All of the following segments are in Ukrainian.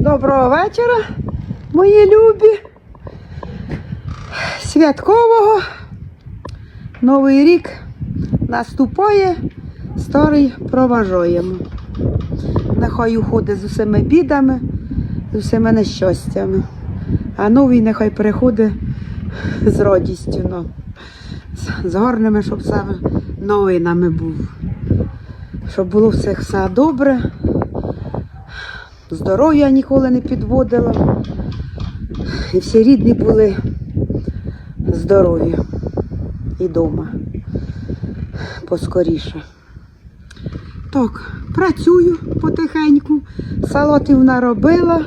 Доброго вечора, мої любі. Святкового. Новий рік наступає, старий проважаємо. Нехай уходить з усіма бідами, з усіма нещастями. А новий нехай переходить з радістю, ну, з, гарними, щоб саме новинами був. Щоб було все добре, здоров'я ніколи не підводила. І всі рідні були здорові і вдома поскоріше. Так, працюю потихеньку, салатів наробила,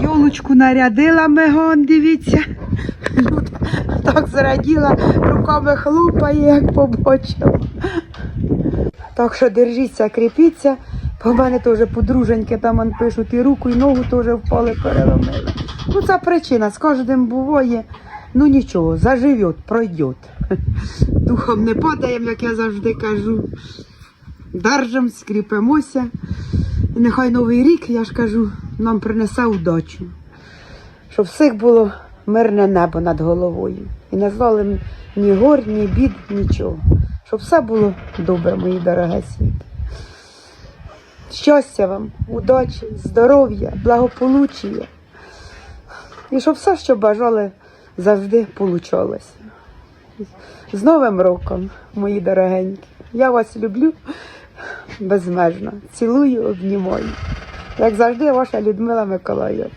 йолочку нарядила мегон, дивіться. Так зраділа, руками хлопає, як побачила. Так що держіться, кріпіться. По мене теж подруженьки там пишуть, і руку, і ногу теж впали, переломили. Ну, це причина, з кожним буває. Ну нічого, заживет, пройде. Духом не падаємо, як я завжди кажу. Держим, скріпимося. І нехай новий рік, я ж кажу, нам принесе удачу. Щоб всіх було мирне небо над головою. І не знали ні гор, ні бід, нічого. Щоб все було добре, мої дорогі світи. Щастя вам, удачі, здоров'я, благополуччя. І щоб все, що бажали, завжди получалося. З Новим роком, мої дорогенькі. Я вас люблю безмежно. Цілую, обнімаю. Як завжди, ваша Людмила Миколаївна.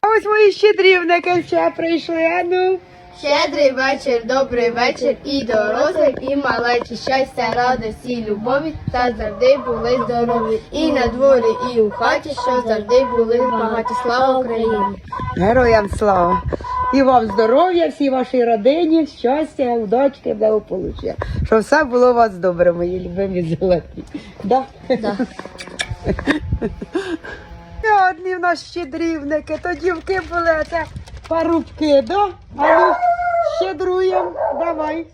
А ось мої щедрівники ще прийшли. А ну. Щедрий вечір, добрий вечір і дорослим, і малечі, щастя, радості, любові, та завжди були здорові. І на дворі, і у хаті, що завжди були багаті. Слава Україні! Героям слава! І вам здоров'я, всій вашій родині, щастя, удачки, благополуччя. Щоб все було у вас добре, мої любимі золоті. Да? Да. Одні в нас щедрівники, то дівки були, а це парубки, да? А ну, щедруємо, давай.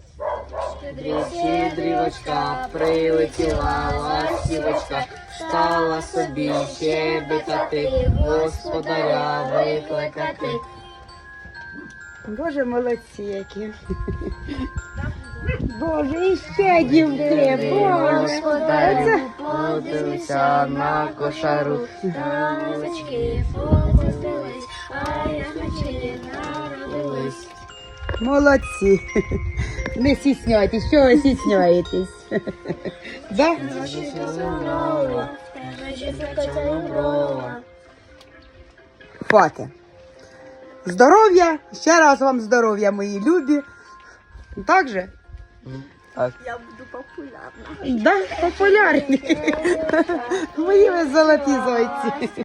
Щедрівочка прилетіла ластівочка, стала собі щебетати, господаря викликати. Боже, молодці які. Боже, і ще дівки, Боже. Господарю подивився на кошару, Галочки позастились, а я ночі народились. Молодці. Не стісняйтесь, що ви стісняєтесь? Да? Хватить. Здоров'я, ще раз вам здоров'я, мої любі. Так же? Так. Да, популярні. Мої ви золоті зайці.